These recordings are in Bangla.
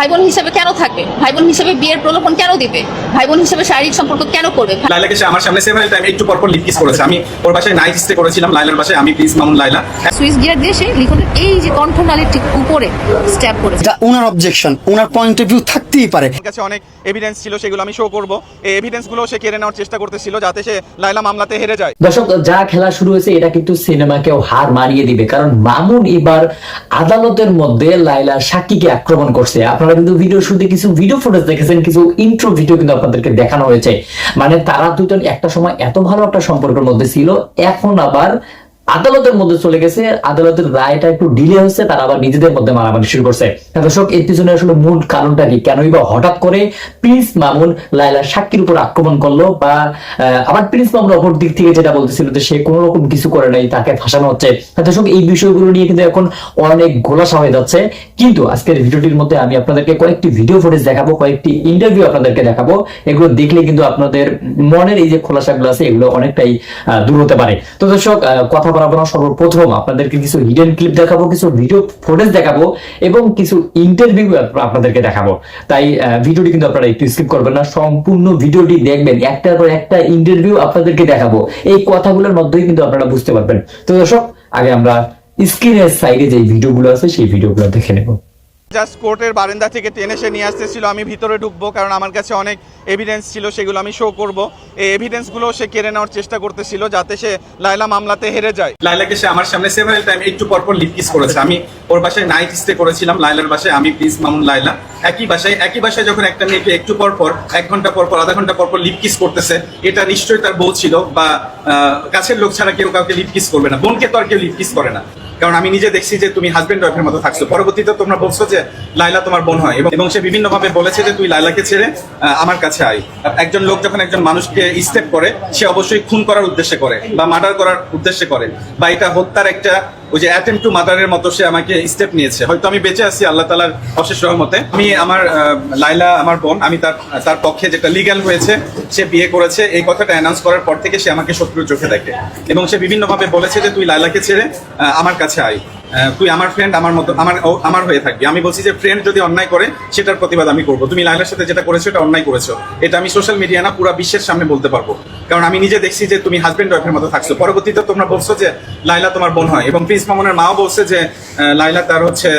ভাই বোন হিসেবে কেন থাকবে ভাই বোন হিসেবে বিয়ের প্রলোভন কেন দিবে? ভাই বোন হিসেবে শারীরিক সম্পর্ক কেন করবে? লাইলাকে সে আমার সামনে সেভারেল টাইম একটু পরপর লিপ কিস করেছে। আমি ওর বাসায় নাইট স্টে করেছিলাম লাইলার বাসায়। আমি please Mamun Laila. Switch gear দিয়ে সে লিখনের এই যে কণ্ঠনালীর ঠিক উপরে স্ট্যাপ করেছে। ওনার অবজেকশন ওনার পয়েন্ট অফ ভিউ থাকতেই পারে। কাছে অনেক এভিডেন্স ছিল সেগুলো আমি শো করব। এই এভিডেন্সগুলো সে কেড়ে নেওয়ার চেষ্টা করতেছিল যাতে সে লাইলা মামলাতে হেরে যায়। দর্শক যা খেলা শুরু হয়েছে এটা কিন্তু সিনেমাকেও হার মানিয়ে দিবে। কারণ মামুন এবার আদালতের মধ্যে লাইলা সাক্ষীকে আক্রমণ করছে। আপনারা কিন্তু ভিডিও শুরুতে কিছু ভিডিও ফুটেজ দেখেছেন, কিছু ইন্ট্রো ভিডিও কিন্তু আপনাদেরকে দেখানো হয়েছে। মানে তারা দুজন একটা সময় এত ভালো একটা সম্পর্কের মধ্যে ছিল, এখন আবার আদালতের মধ্যে চলে গেছে, আদালতের রায়টা একটু ডিলে হচ্ছে, তারা আবার নিজেদের মধ্যে মারামারি শুরু করছে। দর্শক, এর পিছনে আসলে মূল কারণটা কি? কেনই বা হঠাৎ করে প্রিন্স মামুন লাইলার সাক্ষীর উপর আক্রমণ করল বা আবার প্রিন্স মামুন অপর দিক থেকে যেটা বলতেছিল যে সে কোনো রকম কিছু করে নাই, তাকে ফাঁসানো হচ্ছে। দর্শক, এই বিষয়গুলো নিয়ে কিন্তু এখন অনেক গোলাসা হয়ে যাচ্ছে। কিন্তু আজকের ভিডিওটির মধ্যে আমি আপনাদেরকে কয়েকটি ভিডিও ফুটেজ দেখাবো, কয়েকটি ইন্টারভিউ আপনাদেরকে দেখাবো। এগুলো দেখলে কিন্তু আপনাদের মনের এই যে খোলাসাগুলো আছে, এগুলো অনেকটাই দূর হতে পারে। তো দর্শক কথা বলাবো না, সর্বপ্রথম আপনাদেরকে কিছু হিডেন ক্লিপ দেখাবো, কিছু ভিডিও ফুটেজ দেখাবো এবং কিছু ইন্টারভিউ আপনাদেরকে দেখাবো। তাই ভিডিওটি কিন্তু আপনারা একটু স্কিপ করবেন না, সম্পূর্ণ ভিডিওটি দেখবেন, একটার পর একটা ইন্টারভিউ আপনাদেরকে দেখাবো। এই কথাগুলোর মধ্যেই কিন্তু আপনারা বুঝতে পারবেন। তো দর্শক, আগে আমরা স্ক্রিনের সাইডে যে ভিডিওগুলো আছে সেই ভিডিওগুলো দেখে নেব। জাস্ট কোর্টের বারান্দা থেকে টেনে সে নিয়ে আসতেছিল আমি ভিতরে ঢুকবো কারণ আমার কাছে অনেক এভিডেন্স ছিল সেগুলো আমি শো করব। এই এভিডেন্সগুলো সে কেড়ে নেওয়ার চেষ্টা করতেছিল যাতে সে লাইলা মামলাতে হেরে যায়। লাইলাকে সে আমার সামনে সেভারেল টাইম একটু পরপর লিপ কিস করেছে। আমি ওর বাসায় নাইট স্টে করেছিলাম লাইলার বাসায় আমি প্লিজ মামুন লাইলা একই বাসায় একই বাসায় যখন একটা মেয়েকে একটু পর পর এক ঘণ্টা পর পর আধা ঘণ্টা পর পর লিপ কিস করতেছে এটা নিশ্চয়ই তার বউ ছিল বা আহ, কাছের লোক ছাড়া কেউ কাউকে লিপ কিস করবে না। বোনকে তো আর কেউ লিপ কিস করে না। কারণ আমি নিজে দেখছি যে তুমি হাজব্যান্ড ওয়াইফের মতো থাকছো। পরবর্তীতে তোমরা বলছো যে লাইলা তোমার বোন হয়। এবং সে বিভিন্ন ভাবে বলেছে যে তুই লাইলাকে ছেড়ে আমার কাছে আয়। একজন লোক যখন একজন মানুষকে স্টেপ করে, সে অবশ্যই খুন করার উদ্দেশ্যে করে বা মার্ডার করার উদ্দেশ্যে করে। বা এটা হত্যার একটা ওই যে অ্যাটেম্প টু মাদারের মতো সে আমাকে স্টেপ নিয়েছে। হয়তো আমি বেঁচে আছি, আল্লাহ তালার অশেষ রহমতে। আমি আমার লাইলা আমার বোন, আমি তার তার পক্ষে যেটা লিগ্যাল হয়েছে, সে বিয়ে করেছে। এই কথাটা অ্যানাউন্স করার পর থেকে সে আমাকে শত্রুর চোখে দেখে। এবং সে বিভিন্নভাবে বলেছে যে, তুই লাইলাকে ছেড়ে আমার কাছে আয়। তুই আমার ফ্রেন্ড আমার মতো, আমার আমার হয়ে থাকবি। আমি বলছি যে ফ্রেন্ড যদি অন্যায় করে, সেটার প্রতিবাদ আমি করব। তুমি লাইলার সাথে যেটা করেছ, এটা অন্যায় করেছ। এটা আমি সোশ্যাল মিডিয়া না, পুরো বিশ্বের সামনে বলতে পারব। কারণ আমি নিজে দেখছি যে, তুমি হাজবেন্ড ওয়াইফের মতো থাকছো। পরবর্তীতে তোমরা বলছো যে, লাইলা তোমার বোন হয়। এবং প্রিন্স মামুনের মাও বলছে যে লাইলা তার হচ্ছে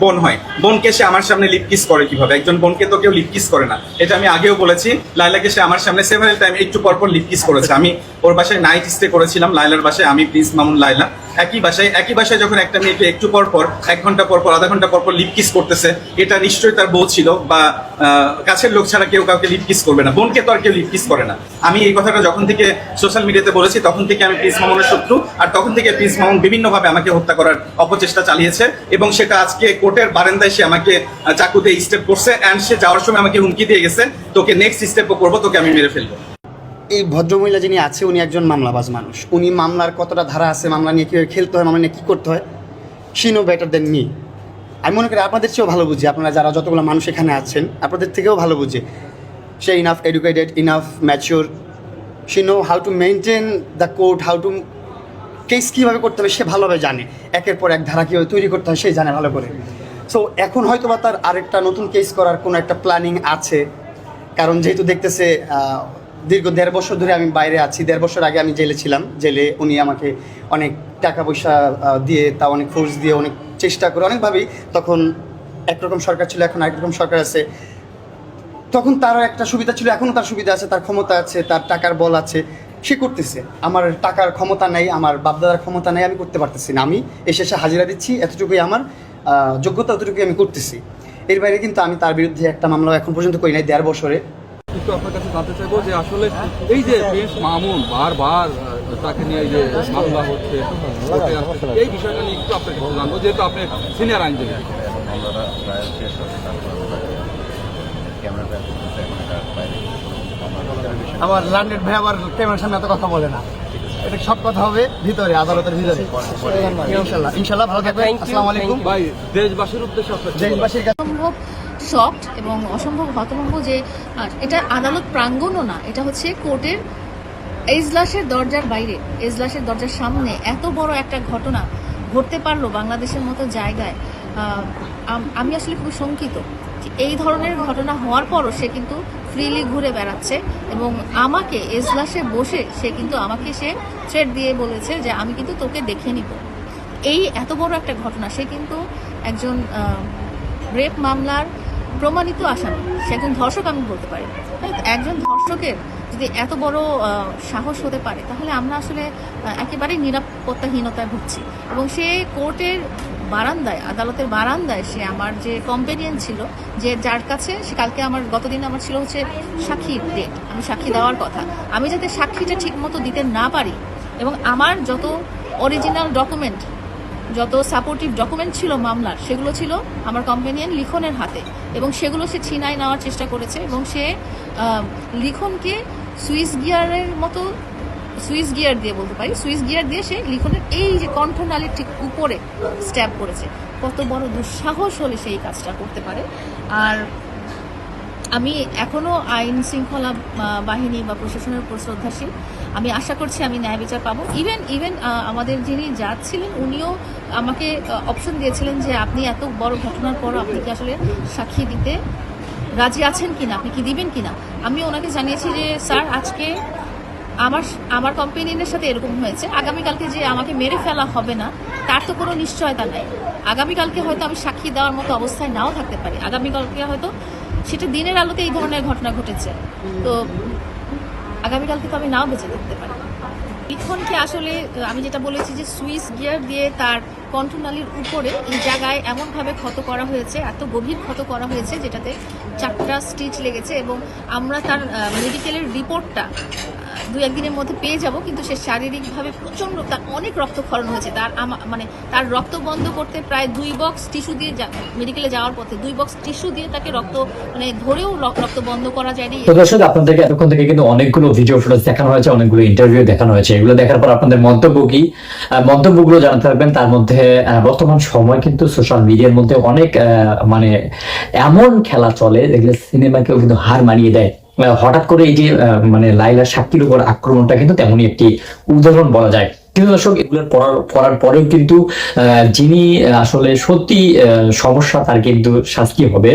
বোন হয়। বোনকে সে আমার সামনে লিপ কিস করে কীভাবে? একজন বোনকে তো কেউ লিপ কিস করে না। এটা আমি আগেও বলেছি, লাইলাকে সে আমার সামনে সেভারেল টাইম একটু পর পর লিপ কিস করেছে। আমি ওর বাসায় নাইট স্টে করেছিলাম, লাইলার বাসায়। আমি প্রিন্স মামুন, লাইলা। একই বাসায় একই বাসায় যখন একটা মেয়েকে একটু পর পর, এক ঘণ্টা পর পর, আধা ঘণ্টা পর পর লিপ কিস করতেছে, এটা নিশ্চয়ই তার বউ ছিল বা কাছের লোক ছাড়া কেউ কাউকে লিপ কিস করবে না। বোনকে তো আর কেউ লিপ কিস করে না। আমি এই কথাটা যখন থেকে সোশ্যাল মিডিয়াতে বলেছি, তখন থেকে আমি প্রিন্স মামুনের শত্রু, আর তখন থেকে প্রিন্স মামুন বিভিন্নভাবে আমাকে হত্যা করার অপচেষ্টা চালিয়েছে এবং সেটা আজকে কোর্টের বারান্দায় সে আমাকে চাকুতে স্টেপ করছে অ্যান্ড সে যাওয়ার সময় আমাকে হুমকি দিয়ে গেছে, তোকে নেক্সট স্টেপও করব, তোকে আমি মেরে ফেলব। এই ভদ্রমহিলা যিনি আছে, উনি একজন মামলাবাজ মানুষ। উনি মামলার কতটা ধারা আছে, মামলা নিয়ে কীভাবে খেলতে হয়, মামলা নিয়ে কী করতে হয় she know better than me আমি মনে করি আপনাদের চেয়েও ভালো বুঝি, আপনারা যারা যতগুলো মানুষ এখানে আছেন, আপনাদের থেকেও ভালো বুঝে। সে enough educated enough mature she know how to maintain the court how to case কীভাবে করতে হবে, সে ভালোভাবে জানে। একের পর এক ধারা কীভাবে তৈরি করতে হয়, সে জানে ভালো করে। সো এখন হয়তো বা তার আরেকটা নতুন কেস করার কোনো একটা প্ল্যানিং আছে। কারণ যেহেতু দেখতেছে দীর্ঘ দেড় বছর ধরে আমি বাইরে আছি। দেড় বছর আগে আমি জেলে ছিলাম। জেলে উনি আমাকে অনেক টাকা পয়সা দিয়ে তা অনেক ফোর্স দিয়ে অনেক চেষ্টা করে অনেকভাবেই। তখন একরকম সরকার ছিল, এখন আরেক রকম সরকার আছে। তখন তার একটা সুবিধা ছিল এখনও তার সুবিধা আছে, তার ক্ষমতা আছে, তার টাকার বল আছে। সে করতেছে। আমার টাকার ক্ষমতা নেই, আমার বাপদাদার ক্ষমতা নেই, আমি করতে পারতেছি না। আমি এসে এসে হাজিরা দিচ্ছি, এতটুকুই আমার যোগ্যতা, অতটুকুই আমি করতেছি। এর বাইরে কিন্তু আমি তার বিরুদ্ধে একটা মামলা এখন পর্যন্ত করি নাই, দেড় বছরে। একটু আপনার কাছে জানতে চাইব যে আসলে এই যে মামুন বারবার তাকে নিয়ে যে মামলা হচ্ছে এই বিষয়টা নিয়ে একটু আপনার কাছে জানব যেহেতু আপনি সিনিয়র আইনজীবী। আমরা লান্ডেড ভাই আবার ক্যামেরার সামনে এত কথা বলে না। এটা সব কথা হবে ভিতরে আদালতের ভিতরে। ইনশাল্লাহ ইনশাল্লাহ ভালো থাকবেন। আসসালামু আলাইকুম। ভাই দেশবাসীর উদ্দেশ্যে? দেশবাসীর কাছে শকড এবং অসম্ভব হতভম্ব যে এটা আদালত প্রাঙ্গণও না, এটা হচ্ছে কোর্টের এজলাসের দরজার বাইরে, এজলাসের দরজার সামনে এত বড় একটা ঘটনা ঘটতে পারল বাংলাদেশের মতো জায়গায়। আমি আসলে খুবই শঙ্কিত এই ধরনের ঘটনা হওয়ার পরও সে কিন্তু ফ্রিলি ঘুরে বেড়াচ্ছে এবং আমাকে এজলাসে বসে সে কিন্তু আমাকে সে থ্রেড দিয়ে বলেছে যে আমি কিন্তু তোকে দেখে নিব। এই এত বড় একটা ঘটনা, সে কিন্তু একজন রেপ মামলার প্রমাণিত আসামি সে একজন ধর্ষক, আমি বলতে পারি। একজন ধর্ষকের যদি এত বড় সাহস হতে পারে, তাহলে আমরা আসলে একেবারেই নিরাপত্তাহীনতায় ভুগছি। এবং সে কোর্টের বারান্দায়, আদালতের বারান্দায় সে আমার যে কম্পেনিয়ন ছিল, যে যার কাছে, সে কালকে আমার, গতদিন আমার ছিল হচ্ছে সাক্ষী ডেট আমি সাক্ষী দেওয়ার কথা। আমি যাতে সাক্ষীটা ঠিক মতো দিতে না পারি, এবং আমার যত অরিজিনাল ডকুমেন্ট যত সাপোর্টিভ ডকুমেন্ট ছিল মামলার, সেগুলো ছিল আমার কম্পেনিয়ান লিখনের হাতে। এবং সেগুলো সে ছিনাই নেওয়ার চেষ্টা করেছে এবং সে লিখনকে সুইস গিয়ারের মতো সুইস গিয়ার দিয়ে বলতে পারি সুইস গিয়ার দিয়ে সে লিখনের এই যে কণ্ঠনালীর ঠিক উপরে স্ট্যাপ করেছে। কত বড় দুঃসাহস হলে সেই কাজটা করতে পারে। আর আমি এখনও আইন শৃঙ্খলা বাহিনী বা প্রশাসনের উপর শ্রদ্ধাশীল। আমি আশা করছি আমি ন্যায় বিচার পাবো। ইভেন ইভেন আমাদের যিনি যাচ্ছিলেন, উনিও আমাকে অপশন দিয়েছিলেন যে আপনি এত বড় ঘটনার পর আপনি কি আসলে সাক্ষী দিতে রাজি আছেন কিনা, আপনি কি দিবেন কিনা? আমি ওনাকে জানিয়েছি যে, স্যার, আজকে আমার আমার কোম্পানির সাথে এরকম হয়েছে। আগামীকালকে যে আমাকে মেরে ফেলা হবে না, তার তো কোনো নিশ্চয়তা নাই। আগামীকালকে হয়তো আমি সাক্ষী দেওয়ার মতো অবস্থায় নাও থাকতে পারি। আগামীকালকে হয়তো সেটা দিনের আলোতে এই ধরনের ঘটনা ঘটেছে। তো আগামীকালকে থেকে আমি নাও বেঁচে থাকতে পারি। লিখনকে আসলে আমি যেটা বলেছি যে সুইস গিয়ার দিয়ে তার কণ্ঠনালীর উপরে এই জায়গায় এমনভাবে ক্ষত করা হয়েছে, এত গভীর ক্ষত করা হয়েছে যেটাতে চারটা স্টিচ লেগেছে এবং আমরা তার মেডিকেলের রিপোর্টটা দু একদিনের মধ্যে পেয়ে যাব, কিন্তু সে শারীরিকভাবে প্রচণ্ড তার অনেক রক্তক্ষরণ হয়েছে। তার মানে তার রক্ত বন্ধ করতে প্রায় দুই বক্স টিস্যু দিয়ে মেডিকেলে যাওয়ার পথে দুই বক্স টিস্যু দিয়ে তাকে রক্ত মানে ধরেও রক্ত বন্ধ করা যায়নি। দর্শক, আপনাদেরকে এতক্ষণ থেকে কিন্তু অনেকগুলো ভিডিও ফুটেজ দেখানো হয়েছে, অনেকগুলো ইন্টারভিউ দেখানো হয়েছে। এগুলো দেখার পর আপনাদের মন্তব্য কি? মন্তব্যগুলো জানাতে থাকবেন। তার মধ্যে বর্তমান সময় কিন্তু সোশ্যাল মিডিয়ার মধ্যে অনেক মানে এমন খেলা চলে, যেগুলো সিনেমাকেও কিন্তু হার মানিয়ে দেয়। হঠাৎ করে এই যে মানে লাইলা সাক্ষীর উপর আক্রমণটা কিন্তু তেমনই একটি উদাহরণ বলা যায়। কিন্তু দর্শক এগুলোর পড়ার পড়ার পরেও কিন্তু যিনি আসলে সত্যি সমস্যা, তার কিন্তু শাস্তি হবে।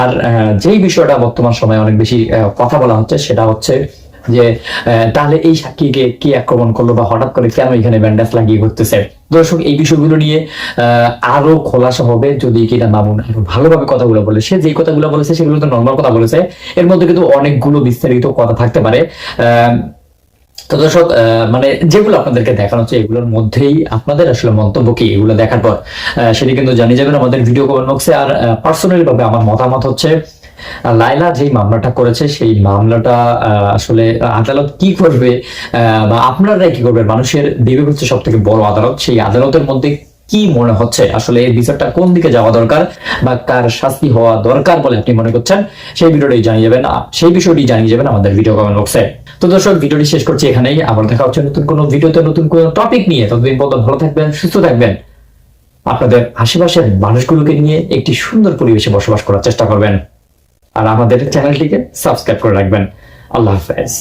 আর যেই বিষয়টা বর্তমান সময়ে অনেক বেশি কথা বলা হচ্ছে, সেটা হচ্ছে যে তাহলে এই সাক্ষীকে কে আক্রমণ করল বা হঠাৎ করে কেন এখানে ব্যান্ডেজ লাগিয়ে ঘুরতেছে? দর্শক, এই বিষয়গুলো নিয়ে আরও খোলাসা হবে যদি কিনা মামুন আরও ভালোভাবে কথাগুলো বলে। সে যে কথাগুলো বলেছে সেগুলো তো নর্মাল কথা বলেছে। এর মধ্যে কিন্তু অনেকগুলো বিস্তারিত কথা থাকতে পারে। তো দর্শক মানে যেগুলো আপনাদেরকে দেখানো হচ্ছে, এগুলোর মধ্যেই আপনাদের আসলে মন্তব্য কি, এগুলো দেখার পর সেটি কিন্তু জানিয়ে যাবেন আমাদের ভিডিও কমেন্ট বক্সে। আর পার্সোনালি ভাবে আমার মতামত হচ্ছে লাইলা যেই মামলাটা করেছে, সেই মামলাটা আসলে আদালত কি করবে বা আপনারা কি করবেন? মানুষের বিবেক হচ্ছে সব থেকে বড় আদালত, সেই আদালতের মধ্যে কি মনে হচ্ছে? আসলে এই বিচারটা কোন দিকে যাওয়া দরকার বা কার শাস্তি হওয়া দরকার বলে আপনি মনে করছেন? সেই ভিডিওটি জানিয়ে যাবেন সেই বিষয়টি জানিয়ে যাবেন আমাদের ভিডিও কমেন্ট বক্সে তো দর্শক, ভিডিওটি শেষ করছি এখানেই। আবার দেখা হচ্ছে নতুন কোনো ভিডিওতে, নতুন কোনো টপিক নিয়ে। ততদিন পর্যন্ত ভালো থাকবেন, সুস্থ থাকবেন। আপনাদের আশেপাশের মানুষগুলোকে নিয়ে একটি সুন্দর পরিবেশে বসবাস করার চেষ্টা করবেন। আর আমাদের চ্যানেলটিকে সাবস্ক্রাইব করে রাখবেন। আল্লাহ হাফেজ।